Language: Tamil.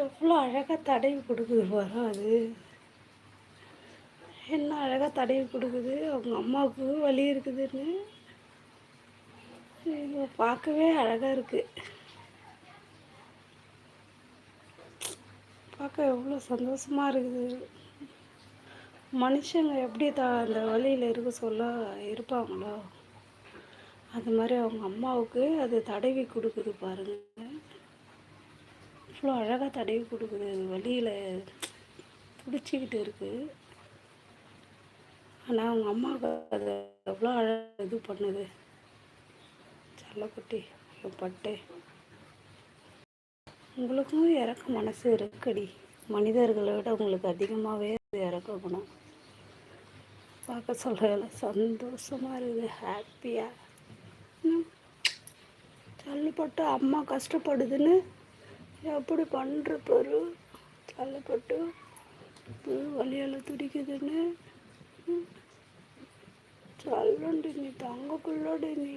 எவ்வளோ அழகாக தடவி கொடுக்குது பாரு அது. என்ன அழகாக தடவி கொடுக்குது? அவங்க அம்மாவுக்கு வலி இருக்குதுன்னு. பார்க்கவே அழகாக இருக்குது பார்க்க எவ்வளோ சந்தோஷமாக இருக்குது. மனுஷங்க எப்படி த அந்த வழியில் இருக்க சொல்ல இருப்பாங்களோ அது மாதிரி அவங்க அம்மாவுக்கு அது தடவி கொடுக்குது பாருங்கள் இவ்வளோ அழகாக தடவி கொடுக்குது. வழியில் பிடிச்சிக்கிட்டு இருக்குது ஆனால் அவங்க அம்மாவுக்கு அது எவ்வளோ அழகாக இது பண்ணுது. சல்லக்குட்டி பட்டு. உங்களுக்கும் இறக்க மனசு இருக்குடி. மனிதர்களை விட உங்களுக்கு அதிகமாகவே இறக்க குணம். பார்க்க சொல்ல சந்தோஷமாக இருக்குது ஹாப்பியாக தள்ளிப்பட்டு அம்மா கஷ்டப்படுதுன்னு எப்படி பண்ணுற பாரு. தள்ளப்பட்டு வழியால் துடிக்குதுன்னு. சொல்லண்டி நீ தங்க பிள்ளோடி நீ.